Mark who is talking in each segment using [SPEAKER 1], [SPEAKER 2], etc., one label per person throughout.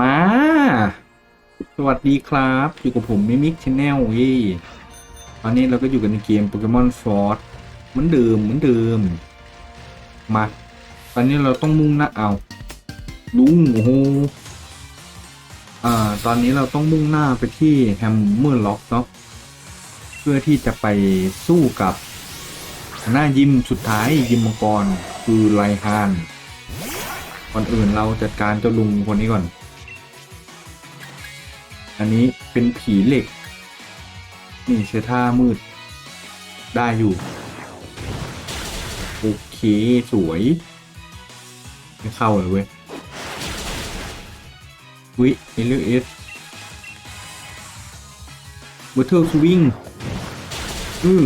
[SPEAKER 1] มา สวัสดีครับ อยู่กับผมมิมิกชแนลว้ยตอนนี้เราก็อยู่กันในเกมโปเกมอนฟอร์ดเหมือนเดิมเหมือนเดิม มา ตอนนี้เราต้องมุ่งหน้าเอาลุงโอ้โหอ่า ตอนนี้เราต้องมุ่งหน้าไปที่แฮมเมอร์ล็อกเนาะเพื่อที่จะไปสู้กับหน้ายิมสุดท้ายยิมมังกรคือไลฮานก่อนอื่นเราจัดการเจ้าลุงคนนี้ก่อน อันนี้เป็นผีเหล็ก นี่เชท่ามืด ได้อยู่ โอเค สวย ไม่เข้าเลยเว้ย วิเอลเอสบัตเทิลสวิงอือ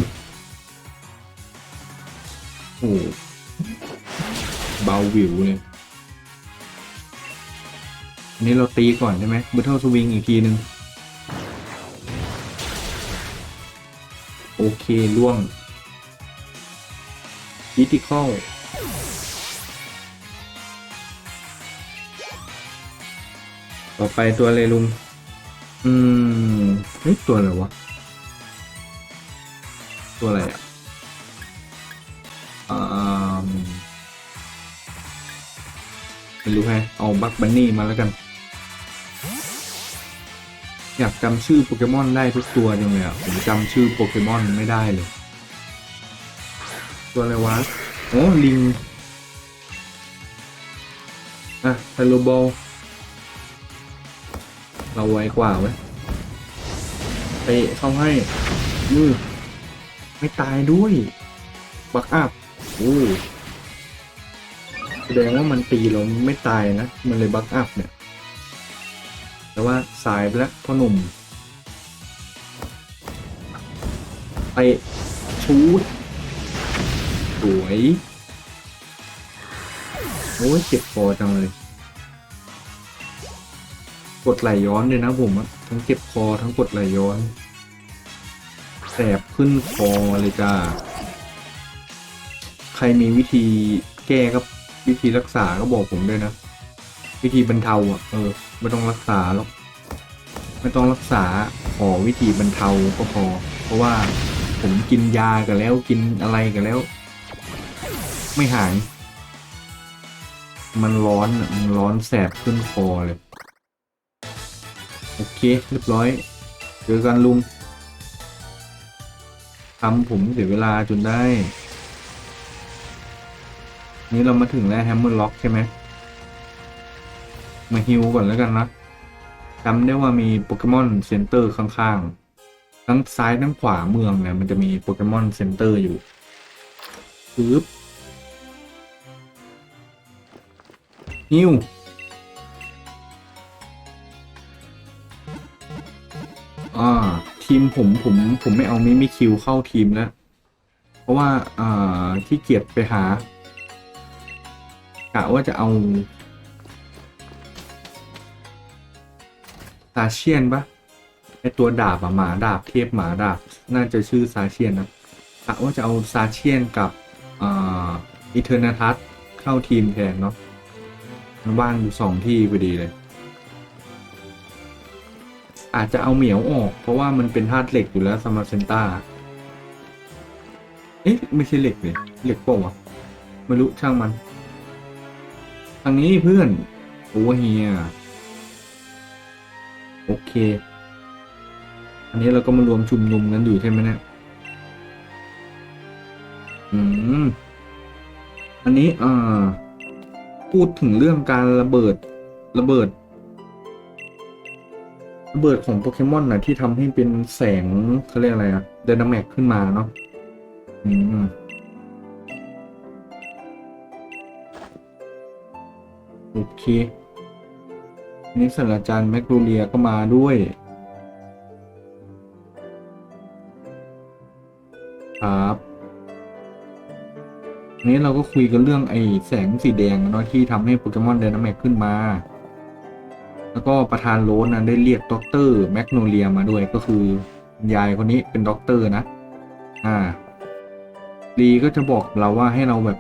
[SPEAKER 1] โอ้เบาวิวเลย อันนี้เราตีก่อนใช่ไหมบัตเทิลสวิงอีกทีหนึ่งโอเคล่วงคิติคอลต่อไปตัวอะไรลุง อืมเฮ้ยตัวอะไรวะ ตัวอะไรอะอ่าไม่รู้แฮะเอาบักบันนี่มาแล้วกัน อยากจำชื่อโปเกมอนได้ทุกตัวจังเลยอะผมจำชื่อโปเกมอนไม่ได้เลย ตัวอะไรวะโอ้ลิงอะไฮโลบอลเราไวกว่าเว้ยเตะเข้าให้มือไม่ตายด้วย บักอัพโอ้แสดงว่ามันตีเราไม่ตายนะ มันเลยบักอัพเนี่ย แต่ว่าสายไปแล้วพ่อหนุ่ม ไปชูดสวย โอ้ยเจ็บคอจังเลย กดไหลย้อนเลยนะผมอะทั้งเจ็บคอทั้งกดไหลย้อนแสบขึ้นคอเลยจ้า ใครมีวิธีแก้ก็วิธีรักษาก็บอกผมด้วยนะ วิธีบรรเทาอะ เออ ไม่ต้องรักษาหรอก ไม่ต้องรักษาขอวิธีบรรเทาก็พอ เพราะว่าผมกินยากันแล้วกินอะไรกันแล้ว ไม่หาย มันร้อนมันร้อนแสบขึ้นคอเลย โอเค เรียบร้อยเจอกันลุงทำผมเสียเวลาจนได้ นี่เรามาถึงแล้วแฮมเมอร์ล็อกใช่ไหมมาฮิวก่อนแล้วกันนะ จำได้ว่ามีโปเกมอนเซ็นเตอร์ข้างๆ ทั้งซ้ายทั้งขวาเมืองเนี่ยมันจะมีโปเกมอนเซ็นเตอร์อยู่ปึ๊บฮิวอ่า ทีมผมผมผมไม่เอามิมิคิวเข้าทีมแล้ว เพราะว่า อ่าที่เกียจไปหากะว่าจะเอา ซาเชียนปะไอตัวดาบอะหมาดาบเทพหมาดาบ น่าจะชื่อซาเชียนนะกะว่าจะเอาซาเชียนกับอ่าอิเทอร์นาทัสเข้าทีมแทนเนาะมันว่างอยู่สองที่พอดีเลย อาจจะเอาเหมียวออก เพราะว่ามันเป็นธาตุเหล็กอยู่แล้วสมาเซนต้าเอ๊ะไม่ใช่เหล็กเลยเหล็กเปล่าวะไม่รู้ช่างมันทางนี้เพื่อนโอ้เฮีย โอเค อันนี้เราก็มารวมชุมนุมกันอยู่ใช่ไหมเนี่ยอืมอันนี้อ่าพูดถึงเรื่องการระเบิดระเบิด ระเบิดของโปเกมอนนะที่ทำให้เป็นแสงเขาเรียกอะไรอะเดนาแมกขึ้นมาเนาะอืมโอเค นี่ศาสตราจารย์แมกโรเลียก็มาด้วยครับนี้เราก็คุยกันเรื่องไอ้แสงสีแดงเนาะที่ทำให้โปเกมอนเดนาแมกขึ้นมา แล้วก็ประธานโรสนะได้เรียกด็อกเตอร์แมกโนเลียมาด้วยก็คือยายคนนี้เป็นด็อกเตอร์นะ อ่าลีก็จะบอกเราว่าให้เราแบบ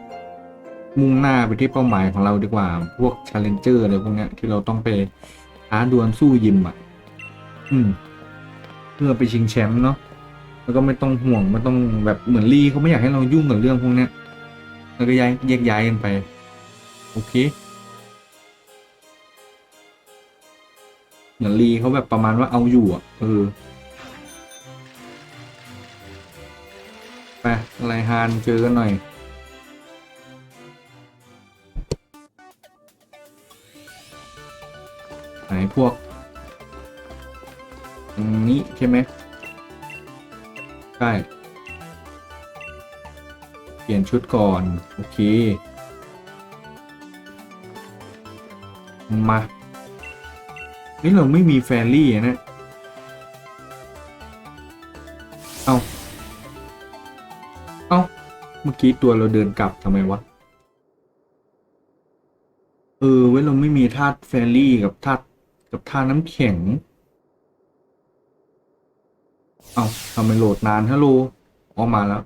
[SPEAKER 1] มุ่งหน้าไปที่เป้าหมายของเราดีกว่า พวกชาเลนเจอร์อะไรพวกเนี้ยที่เราต้องไปท้าดวลสู้ยิมอะ อืม เพื่อไปชิงแชมป์เนาะแล้วก็ไม่ต้องห่วงไม่ต้องแบบเหมือนลีเขาไม่อยากให้เรายุ่งกับเรื่องพวกเนี้ยแล้วก็ย้ายแยกย้ายกันไป โอเค เหมือนลีเขาแบบประมาณว่าเอาอยู่อะเออไปไลฮานเจอกันหน่อย ไหนพวกตรงนี้ใช่ไหมใช่เปลี่ยนชุดก่อน โอเค มานี่เราไม่มีแฟรี่นะ เอาเอาเมื่อกี้ตัวเราเดินกลับทำไมวะ เออ เว้ยเราไม่มีธาตุแฟรี่กับธาตุ กับธาน้ำแข็ง เอาทำไมโหลดนานฮัลโหลออกมาแล้ว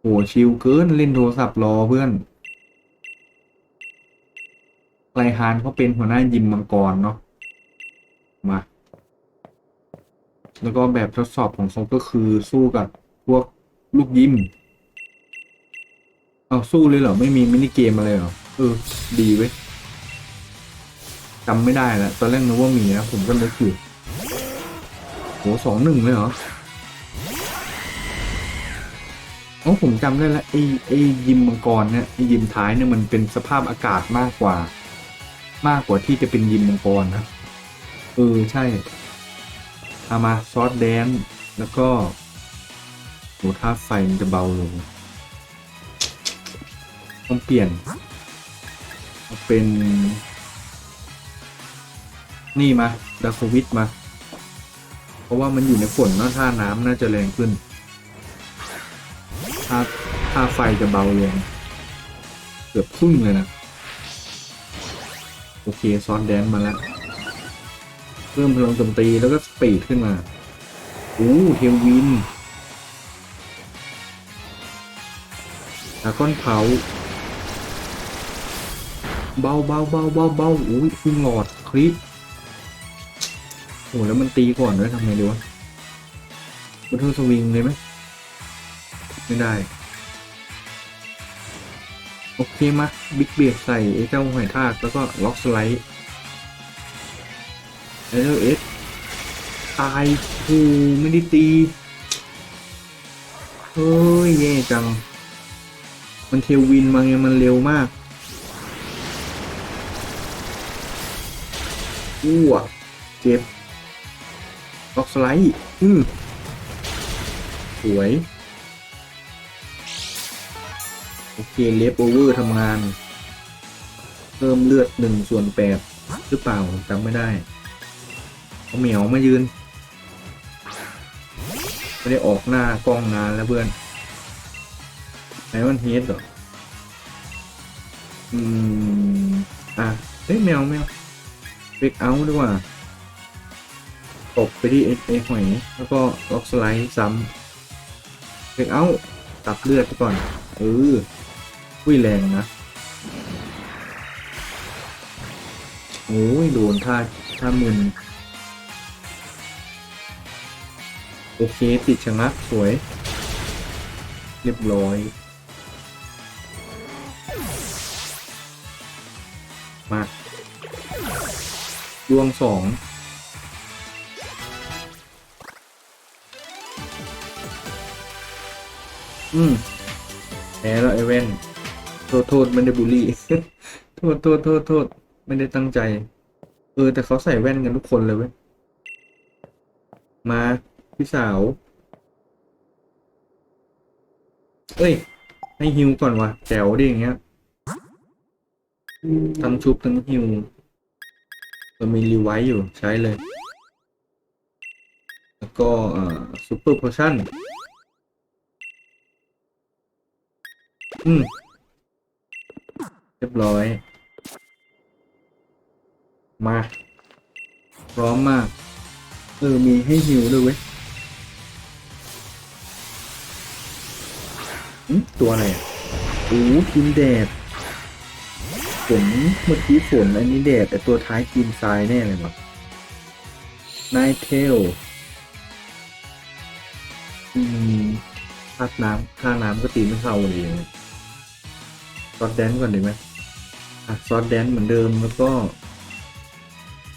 [SPEAKER 1] โหชิลเกินเล่นโทรศัพท์รอเพื่อนไรฮานเขาเป็นหัวหน้ายิมมังกรเนาะ มา แล้วก็แบบทดสอบของเขาก็คือสู้กับพวกลูกยิม เอาสู้เลยเหรอ ไม่มีมินิเกมอะไรเหรอ เออ ดีเว้ย จำไม่ได้แล้วตอนแรกนึกว่ามีนะผมก็นึกอยู่โหสองหนึ่งเลยเหรอโอ๋อผมจำได้แล้วไอ้ไอ้ยิมมังกรเนี่ยไอยิมท้ายเนี่ยมันเป็นสภาพอากาศมากกว่า มากกว่าที่จะเป็นยิมมังกรนะเออใช่เอามาซอสแดนแล้วก็โหถ้าไฟมันจะเบาลงต้องเปลี่ยน เป็น นี่มาดาโควิดมา เพราะว่ามันอยู่ในฝนเนอะท่าน้ำน่าจะแรงขึ้นถ้าถ้าไฟจะเบาลงเกือบครึ่งเลยนะ โอเคซอนแดนมาแล้ว เพิ่มพลังโจมตีแล้วก็สปีดขึ้นมาโอ้เทลวินดาก้อนเผา เบาเบาเบาเบาเบาอุ้ยฟิงหลอดคลิป โอ้แล้วมันตีก่อนด้วยทำไงดีวะบัตเทอร์สวิงเลยไหมไม่ได้ โอเคมาบิ๊กเบียดใส่ไอ้เจ้าหอยทากแล้วก็ล็อกสไลด์เอลเอสตายโอ้ไม่ได้ตีเฮ้ยแย่จัง มันเทลวินมาไงมันเร็วมากอู้อะเจ็บ ล็อกสไลด์อือสวย โอเคเลฟโอเวอร์ทำงาน เพิ่มเลือดหนึ่งส่วนแปดหรือเปล่าจำไม่ได้เอาเหมียวมายืน ไม่ได้ออกหน้ากล้องนานแล้วเพื่อนไอวันเฮดเหรอ อืม อะ เฮ้ยแมวแมวเบรกเอาดีกว่า บไปที่เอเอหอย แล้วก็ล็อกสไลด์ซ้ำเบรกเอาตัดเลือดไปก่อน เออวิ่แรงนะ โอ้ยโดนท่าท่ามึนโอเค ติดชะงักสวย เรียบร้อย มาดวงสอง อืมแพ้แล้วไอเว่นโทษโทษไม่ได้บูลลี่ โทษโทษโทษโทษไม่ได้ตั้งใจ เออ แต่เขาใส่แว่นกันทุกคนเลยเว้ย มาพี่สาว เอ้ย ให้ฮิวก่อนวะแจ๋วดิอย่างเงี้ยทั้งชุบทั้งฮิวเรามีรีไวท์อยู่ใช้เลย แล้วก็ซูเปอร์โพชั่น อืมเรียบร้อย มาพร้อมมาก เออ มีให้ฮิวด้วยเว้ยตัวอะไรอะโอ้กินแดดฝนเมื่อกี้ฝนอันนี้แดดแต่ตัวท้ายกินทรายแน่เลยวะนายเทลอืมค่าน้ำค่าน้ำก็ตีไม่เข้าเลย ซอสแดนก่อนดีไหมอะซอสแดนเหมือนเดิมแล้วก็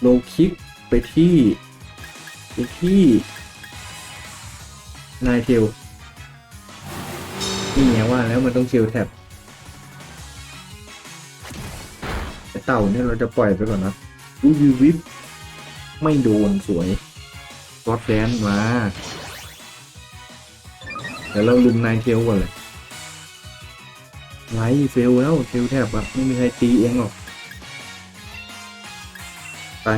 [SPEAKER 1] โลคลิกไปที่ไปที่นายเทลนี่ไงว่าแล้วมันต้องเชลแท็บเต่าเนี่ยเราจะปล่อยไปก่อนนะอุ้ยวิบไม่โดนสวยซอสแดนมาเดี๋ยวเราลุมนายเทลก่อนเลย ไลเฟลแล้วเทลแทบอะไม่มีใครตีเองหรอก ไป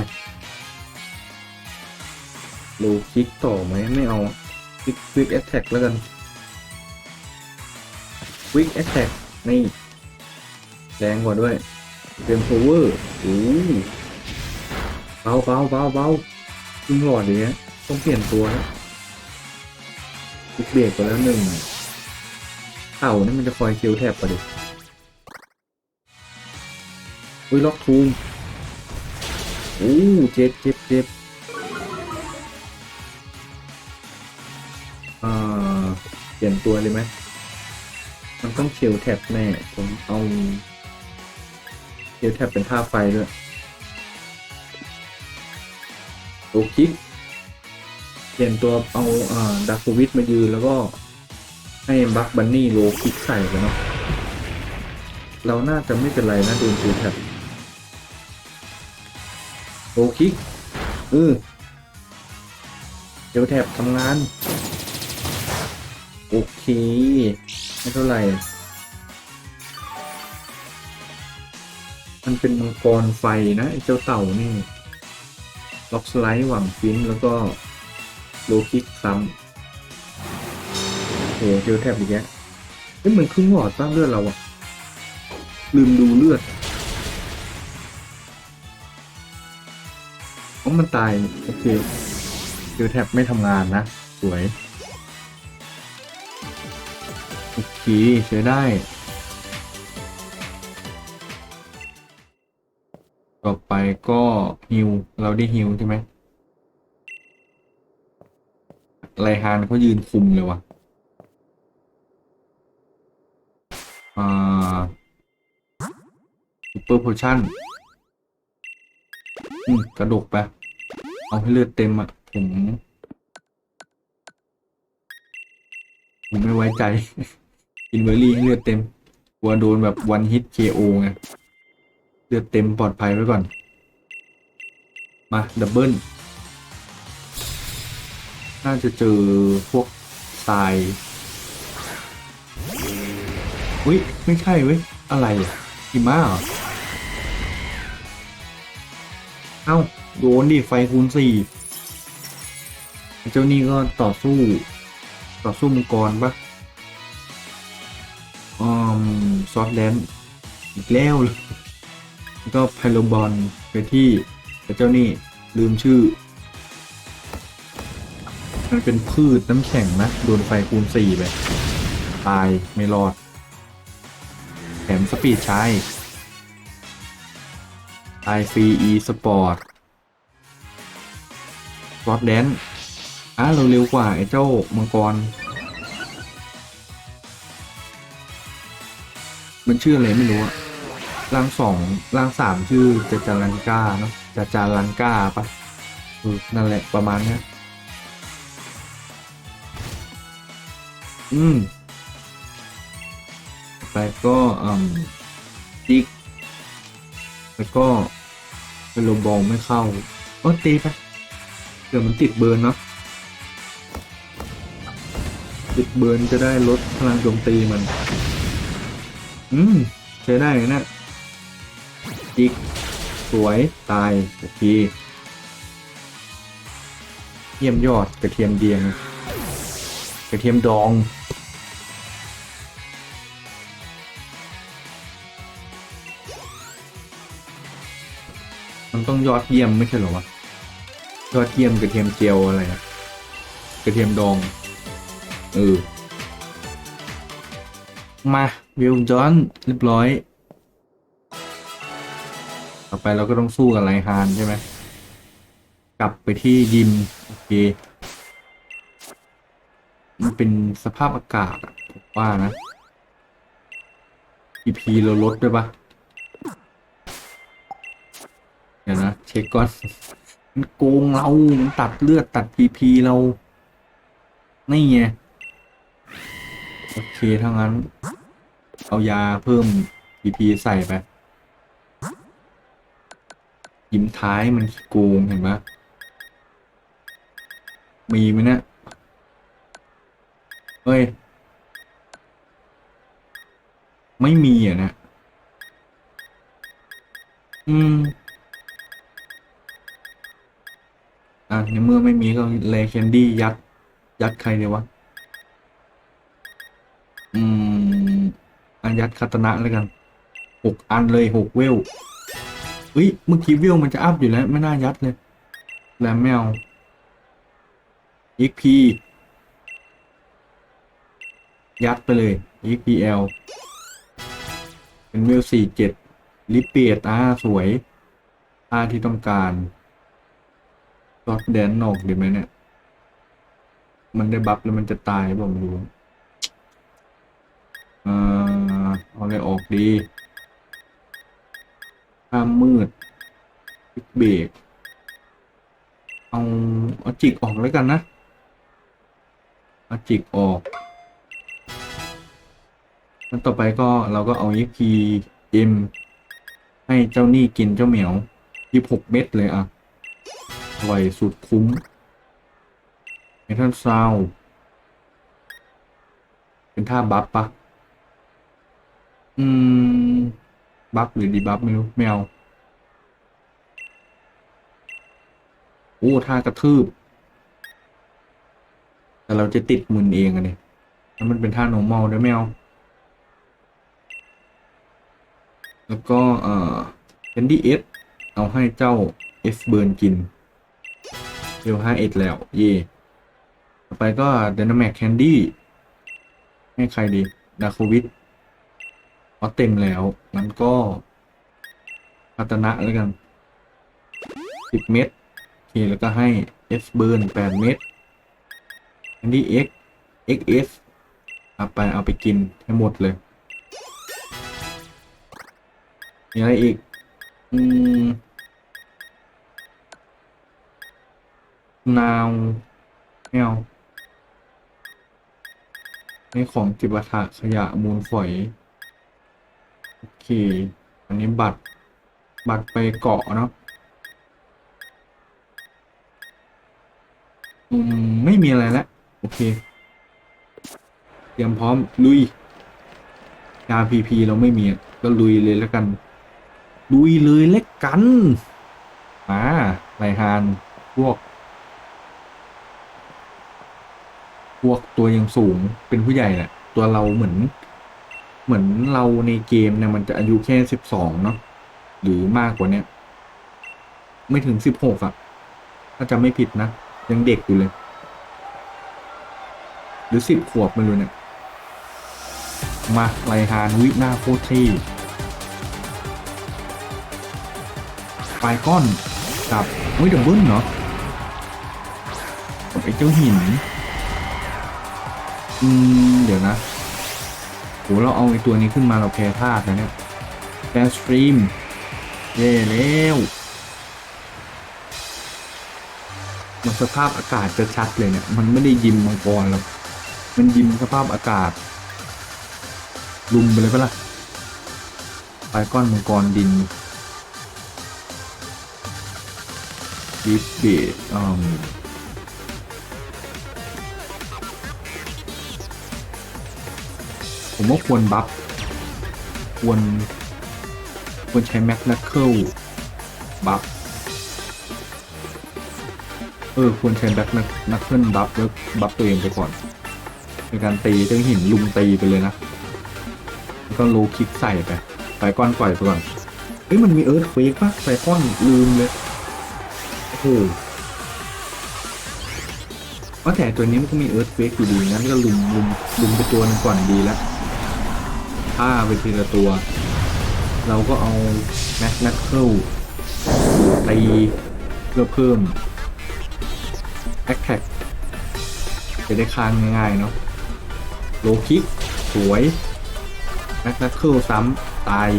[SPEAKER 1] โลคลิกต่อไหมไม่เอาคลิกควิกแอ t แทกแล้วกันควิกแอ t แทกนี่แรงกว่าด้วยเต็มโพเวอร์โอ้เบาเบาเบาเบายิงหลอดอย่างเงี้ยต้องเปลี่ยนตัวนะคลิกเบรกไปแล้วหนึ่ง เต่านี่มันจะคอยคิวแทบประเด็อุ้ยล็อกทูมโอ้เจ็บเจ็บเจ็บอ่าเปลี่ยนตัวเลยไหมมันต้องเคียวแท็บแน่ ผมเอาเคียวแท็บเป็นท่าไฟด้วยโอคลิกเปลี่ยนตัวเอาอ่าดักสวิตมายืนแล้วก็ ให้บัคบันนี่โลคิกใส่ไปเนาะเราน่าจะไม่เป็นไรนะโดนจูแท็บโลคิกเออเดี๋ยวแท็บทำงาน โอเค ไม่เท่าไหร่ มันเป็นมังกรไฟนะไอ้เจ้าเต่านี่ ล็อกสไลด์หวังฟินแล้วก็โลคิกซ้ำ โหเจอแทบอีกแล้วเฮ้ยมือนครึ่งหลอดป้าเลือดเราอะลืมดูเลือดอ๋อมันตายโอเคเจอแทบไม่ทำงานนะ สวย โอเคใช้ได้ต่อไปก็ฮิวเราได้ฮิวใช่ไหมไรฮานเขายืนคุมเลยว่ะ อ่าซูเปอร์โพชั่นอืมกระดกไป เอาให้เลือดเต็มอะ ผม ผมไม่ไว้ใจกินเบอร์รี่ให้เลือดเต็มกลัวโดนแบบวันฮิต KO ไง เลือดเต็มปลอดภัยไว้ก่อน มาดับเบิลน่าจะเจอพวกทราย อุ้ยไม่ใช่เว้ย อะไรอะหิมะเหรอ เอ้า โดนดิไฟคูณสี่เจ้านี่ก็ต่อสู้ ต่อสู้มังกรปะอืมซอฟแดนอีกแล้วเลยแล้วก็ไพโลบอลไปที่เจ้านี่ลืมชื่อมันเป็นพืชน้ำแข็งนะ โดนไฟคูณสี่ไป ตายไม่รอด แถมสปีดใช้ตายฟรีอีสปอร์ตรอดแดนอะเราเร็วกว่าไอ้เจ้ามังกร มันชื่ออะไรไม่รู้อะร่างสองร่างสามชื่อจาจารันกาเนาะจาจารันกาปะนั่นแหละประมาณเนี้ยอืม ไปก็อืมจิกแล้วก็เป็นลมบอลไม่เข้าก็ตีไปเดี๋ยวมันติดเบิร์นเนาะติดเบิร์นจะได้ลดพลังโจมตีมัน อืมใช้ได้นะเนี่ยจิกสวยตายโอเคเยี่ยมยอดกระเทียมเดียง กระเทียมดอง มันต้องยอดเยี่ยมไม่ใช่หรอวะ ยอดเยี่ยมกระเทียมเจียวอะไรอะกระเทียมดองเออมาวิลจอนเรียบร้อย ต่อไปเราก็ต้องสู้กับไลฮานใช่ไหม กลับไปที่ยิม โอเค มันเป็นสภาพอากาศผมว่านะ EP เราลดด้วยปะ ช็คก่อนมันโกงเรามันตัดเลือดตัด PP เรา นี่ไง โอเคถ้างั้น เอายาเพิ่ม PP ใส่ไป ยิ้มท้ายมันโกงเห็นปะมีไหมเนี่ยเฮ้ย ไม่มีอะนะ ไม่มีก็เลแคนดี้ยัด ยัดใครเดียวะ อืมอันยัดคาตนะแล้วกันหกอันเลยหกเวลเฮ้ย เมื่อกี้เวลมันจะอัพอยู่แล้ว ไม่น่ายัดเลย แล้วไม่เอา XP ยัดไปเลย XPL เป็นเวลสี่เจ็ดลิเปียดอ่าสวย อ่าที่ต้องการ ก็แดนออกดีไหมเนี่ย มันได้บัฟแล้วมันจะตายบอกไม่รู้อ่าเอาอะไรออกดีข้ามมืดพิกเบรกเอาเอาจิกออกแล้วกันนะเอาจิกออกแล้วต่อไปก็เราก็เอา EP M ให้เจ้านี่กินเจ้าเหมียวยี่หกเม็ดเลยอะ อร่อยสุดคุ้มเมทัลซาวเป็นท่าบัฟปะอืม บัฟหรือดีบัฟไม่รู้ไม่เอาโอ้ท่ากระทืบ แต่เราจะติดมืนเองอะเนี่ยแล้วมันเป็นท่า normal ด้วยไม่เอาแล้วก็เอ่อ Candy S เอสเอาให้เจ้า S Burn กิน เร็ว5 1แล้ว เย่ต่อไปก็ Dynamax Candy ให้ใครดี ดาโควิดเพราะเต็มแล้วงั้นก็พัฒนะแล้วกัน10เม็ดโอเคแล้วก็ให้ S Burn 8เม็ด Candy X XS เอาไปเอาไปกินให้หมดเลยมีอะไรอีก อืม นาวไม่เอานี่ของจิบะทะขยะมูลฝอย โอเค อันนี้บัตร บัตรไปเกาะเนาะอืม ไม่มีอะไรแล้ว โอเค เตรียมพร้อม ลุย ยาพีพีเราไม่มี ก็ลุยเลยแล้วกัน ลุยเลยเล็กกัน มาไรฮาน พวก พ วกตัวยังสูงเป็นผู้ใหญ่แหละตัวเราเหมือน เหมือนเราในเกมเนี่ยมันจะอายุแค่สิบสองเนาะหรือมากกว่าเนี้ยไม่ถึงสิบหกอะถ้าจะไม่ผิดนะยังเด็กอยู่เลย หรือสิบขวบไม่รู้เนี่ยมาไรฮานวิหน้าโคตรที่ไฟก้อนกับเฮ้ยดับเบิ้ลเนาะกับไอ้เจ้าหิน อืม เดี๋ยวนะโหเราเอาไอ้ตัวนี้ขึ้นมาเราแพ้ธาตุนะเนี่ยแพ้สตรีมเย่แล้วมันสภาพอากาศจะชัดเลยเนี่ย มันไม่ได้ยิมมังกรหรอกมันยิมสภาพอากาศ ลุมไปเลยปะล่ะไปก้อนมังกรดินบีบเบดอืม ผมว่าควรบัฟควรควรใช้แม็กนัคเคิลบัฟเออควรใช้แบ็คนัคเคิลบัฟแล้วบัฟตัวเองไปก่อนในการตีเจ้าหินลุมตีไปเลยนะแล้วก็โลคิกใส่ไปไฟก้อนปล่อยไปก่อนเฮ้ยมันมีเอิร์ธเควกปะไฟก้อนลืมเลยโอ้โหว่าแต่ตัวนี้มันก็มีเอิร์ธเควกอยู่ดีงั้นก็ลุมลุมลุมไปตัวนึงก่อนดีแล้ว ฆ่าไปทีละตัว เราก็เอาแม็กนัทเคิลตีเพื่อเพิ่มแอคแท็กจะได้ค้างง่ายๆเนาะโลคิก สวยแม็กนัคเคิลซ้ำตาย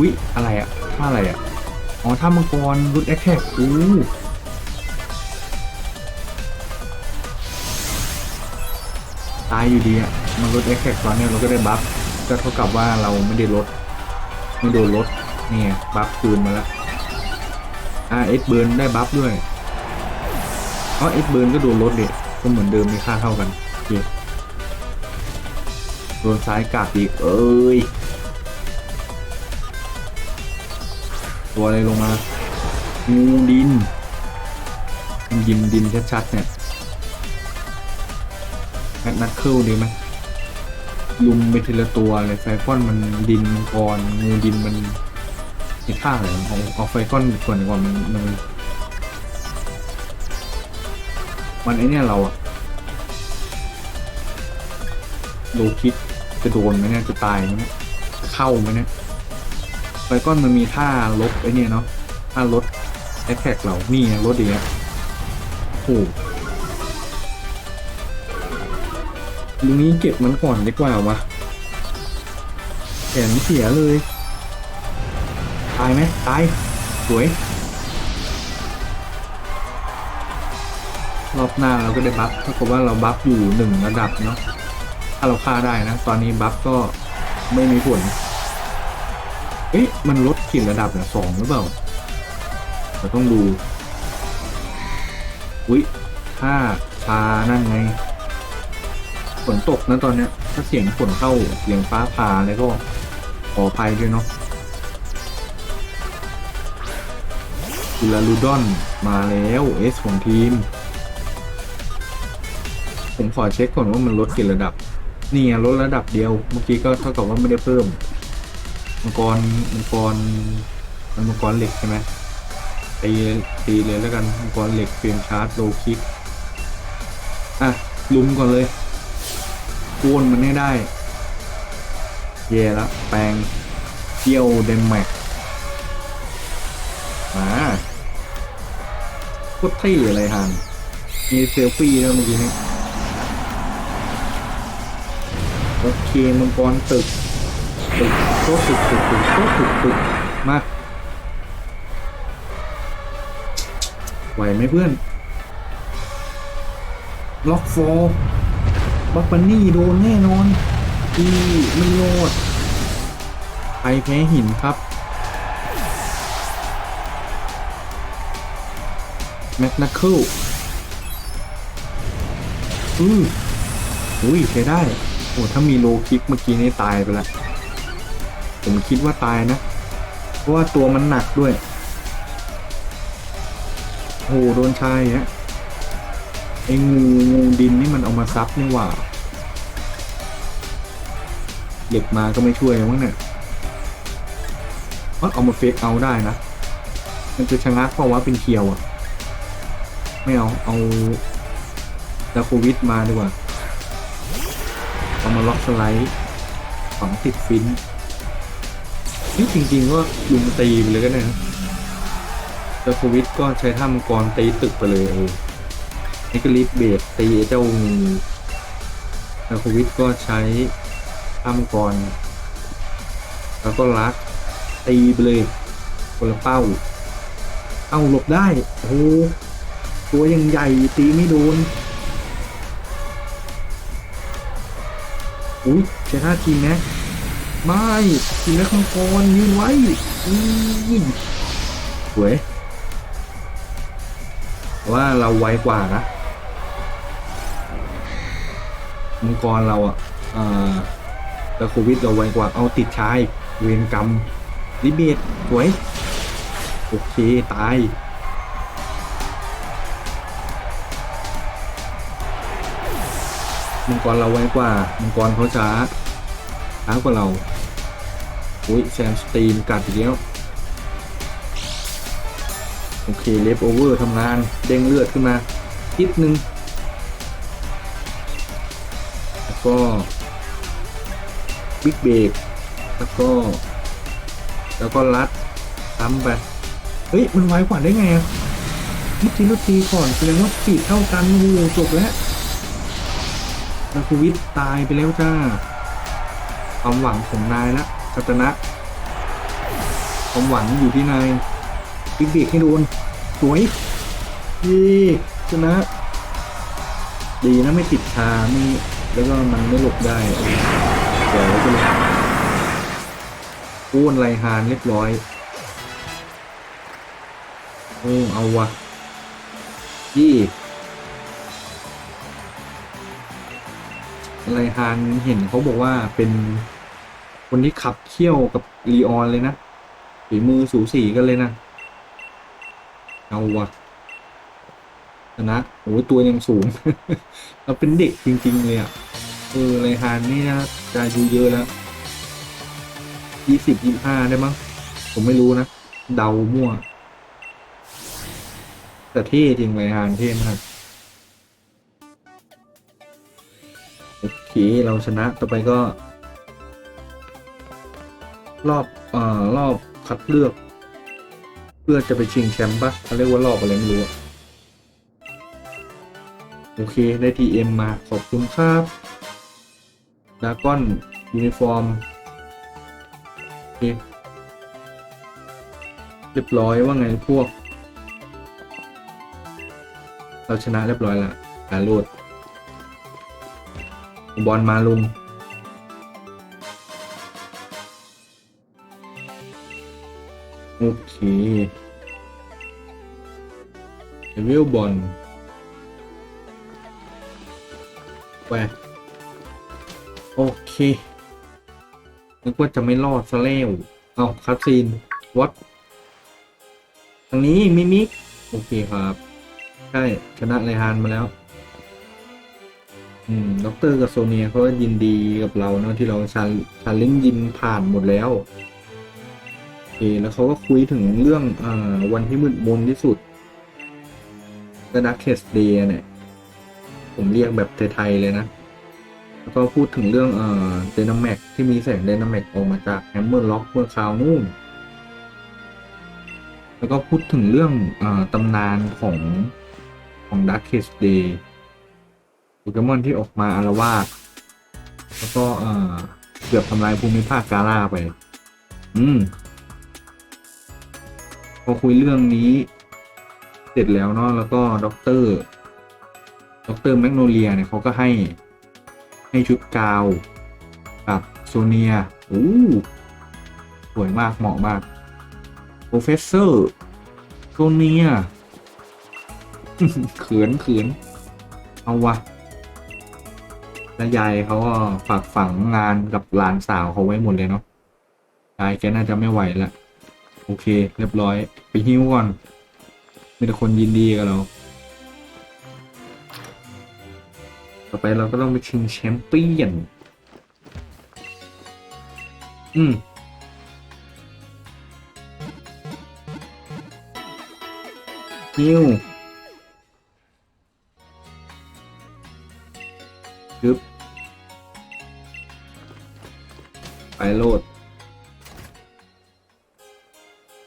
[SPEAKER 1] วิอะไรอะท่าอะไรอะอ๋อท่ามังกรรุดแอคแท็กอู้ตายอยู่ดีอะ มันลดแอคแท็กตอนเนี้ยเราก็ได้บัฟก็เท่ากับว่าเราไม่ได้ลด ไม่โดนลดเนี่ยบัฟคืนมาแล้วอ่าเอสเบิร์นได้บัฟด้วยเพราะเอสเบิร์นก็โดนลดเด็ก็เหมือนเดิมมีค่าเท่ากันโอเคโดนซ้ายกาดอีกเอ้ยตัวอะไรลงมางูดินยินดินชัดๆเนี่ยแมกนัดเคิลดีไหม ลุมไปทีละตัวเลยไฟฟอนมันดินกรงูดินมันมีท่าอะไรเอาเอาไฟฟอนก่อนดีกว่ามันมันมันไอเนี่ยเราอะโลคิดจะโดนไหมเนี่ยจะตายไหมเนี่ยจะเข้าไหมเนี่ยไฟก้อนมันมีท่าลบไอเนี่ยเนาะท่าลดแอคแท็กเรานี่ลดอีกแล้วโอ้ โหลุงนี้เก็บมันก่อนดีกว่าวะแขนเสียเลย ตายไหมตาย สวย รอบหน้าเราก็ได้บัฟเท่ากับว่าเราบัฟอยู่หนึ่งระดับเนาะ ถ้าเราฆ่าได้นะ ตอนนี้บัฟก็ไม่มีผล เอ๊ะ มันลดขีดระดับเนี่ยสองหรือเปล่า เราต้องดู อุ๊ยถ้าชานั่นไง ฝนตกนะตอนเนี้ย ถ้าเสียงฝนเข้าเสียงฟ้าผ่าอะไรก็ขออภัยด้วยเนาะกุลาลูดอนมาแล้วเอสของทีม ผมขอเช็คก่อนว่ามันลดกี่ระดับ นี่ไงลดระดับเดียว เมื่อกี้ก็เท่ากับว่าไม่ได้เพิ่ม มังกร มังกรมันมังกรเหล็กใช่ไหมตีตีเลยแล้วกัน มังกรเหล็กเฟรมชาร์จโลคิก อะ ลุมก่อนเลย กวนมันให้ได้ เย่แล้วแปลงเกี่ยวเดนแม็กมาโคตรเท่เลยฮันมีเซลฟี่แล้วเมื่อกี้นี้โอเคมังกรตึกตึกโต๊ะตึกตึกตึกโต๊ะตึกตึกมาไหวไหมเพื่อน ล็อกโฟ บัฟฟานี่โดนแน่นอนอีไม่โลดใครแพ้หินครับ แมกนัคเคิลอืออุ้ยใช้ได้ โอ้ถ้ามีโลคิกเมื่อกี้นี่ตายไปละ ผมคิดว่าตายนะ เพราะว่าตัวมันหนักด้วย โอ้โห โดนชายฮะ อ้งูงูดินนี่มันเอามาซับนี่หว่าเหล็กมาก็ไม่ช่วยมั้งเนี่ยเอ้ยเอามาเฟกเอาได้นะ มันจะชะงักเพราะว่าเป็นเคียวอะไม่เอา เอาดาโควิดมาดีกว่า เอามาล็อกสไลด์ฝังติดฟินนี่จริงๆก็ลุมตีไปเลยก็ได้นะดาโควิดก็ใช้ท่ามังกรตีตึกไปเลยเออ นี่ก็ลิฟเบดตีเจ้างูดาโควิดก็ใช้ท่ามกรแล้วก็ลักตีไปเลยคนละเป้า เอาหลบได้ โอ้โหตัวยังใหญ่ตีไม่โดน อุ้ยใช้ท่าทีมนะไม่ทีมนักมังกรยืนไว้อืมสวยว่าเราไวกว่านะ มังกรเราอะอ่าแต่โควิดเราไวกว่าเอาติดชาย เวรกรรมลิเบตสวย โอเค ตาย มังกรเราไวกว่า มังกรเขาช้า ช้ากว่าเรา อุ้ยแซมสตีมกัดอีกแล้วโอเคเลฟโอเวอร์ทำงาน เด้งเลือดขึ้นมาทิดนึง ก็บิ๊กเบรกแล้วก็ แล้วก็ลัดซ้ำไป เฮ้ย มันไวกว่าได้ไงอะเมื่อกี้เราตีก่อนแสดงว่าปีดเท่ากันโอ้จบแล้วนักวิทย์ตายไปแล้วจ้า ความหวังของนายละกัตนะ ความหวังอยู่ที่นายปิ๊กเบรกให้โดน สวยเยี่ชนะ ดีนะไม่ติดชาไม่ แล้วก็มันไม่หลบได้เดี๋ยวไปเลยอ้วนไรฮานเรียบร้อย โอ้เอาวะยี่ไรฮานเห็นเขาบอกว่าเป็นคนที่ขับเคี่ยวกับลีออนเลยนะฝีมือสูสีกันเลยนะ เอาวะช นะโอ้ยตัวยังสูง เราเป็นเด็กจริง ๆ เลยอะเออไรฮานนี่นะจะอายุเยอะแล้วยี่สิบยี่ห้าได้มั้งผมไม่รู้นะ เดามั่ว แต่เท่จริงไรฮานเท่มากโอเคเราชนะต่อไปก็ รอบเอ่อรอบคัดเลือก เพื่อจะไปชิงแชมป์ปะเขาเรียกว่ารอบอะไรไม่รู้อะ โอเคได้ทีเอ็มมา ขอบคุณครับดาก้อนยูนิฟอร์มโอเคเรียบร้อยว่าไงพวก เราชนะเรียบร้อยละการโลดบอลมาลุงโอเคเลเวลบอล ไปโอเคนึกว่าจะไม่รอดซะแล้วเอาคัดซีนวัดทางนี้มิมิกโอเคครับ ใช่ชนะไรฮานมาแล้ว อืมด็อกเตอร์กับโซเนียเขาก็ยินดีกับเราเนาะที่เราชาชาลิงยินผ่านหมดแล้วโอเคแล้วเขาก็คุยถึงเรื่องอ่าวันที่มืดมนที่สุดก็ดักเคสเดย์เนี่ย ผมเรียกแบบไทยๆเลยนะ แล้วก็พูดถึงเรื่องเอ่อเดนาม็กที่มีแสงเดนาม็กออกมาจากแฮมเมอร์ล็อกเมื่อคราวนู่น แล้วก็พูดถึงเรื่องเอ่อตำนานของของดักเคสเดย์โปเกมอนที่ออกมาอารวาสแล้วก็เอ่อเกือบทำลายภูมิภาคกาล่าไป อืม พอคุยเรื่องนี้ เสร็จแล้วเนาะแล้วก็ด็อกเตอร์ ด็อกเตอร์แมกโนเลียเนี่ยเขาก็ให้ให้ชุดกาวกับโซเนียโอ้สวยมากเหมาะมากโปรเฟสเซอร์โซเนียเขินเขินเอาวะแล้วยายเขาก็ฝากฝังงานกับหลานสาวเขาไว้หมดเลยเนาะยายแกน่าจะไม่ไหวละโอเค เรียบร้อย ไปฮิ้วก่อนมีแต่คนยินดีกับเรา ต่อไปเราก็ต้องไปชิงแชมเปี้ยน อืมฮิ้วยึบไปโหลด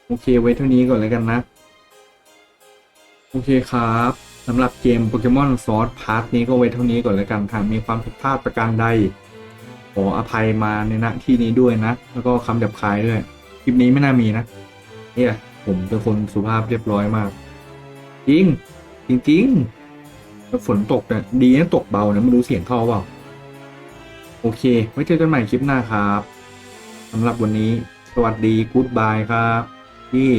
[SPEAKER 1] โอเคไว้เท่านี้ก่อนแล้วกันนะ โอเคครับ สำหรับเกม Pokemon Sword Part นี้ก็ไว้เท่านี้ก่อนแล้วกันหากมีความผิดพลาดประการใด ขออภัยมาในณที่นี้ด้วยนะ แล้วก็คำหยาบคายด้วย คลิปนี้ไม่น่ามีนะเนี่ยผมเป็นคนสุภาพเรียบร้อยมาก จริง จริงๆแล้วฝนตกเนี่ยดีนะตกเบานะไม่รู้เสียงเข้าเปล่า โอเค ไว้เจอกันใหม่คลิปหน้าครับสำหรับวันนี้ สวัสดีกู๊ดบายครับ ที่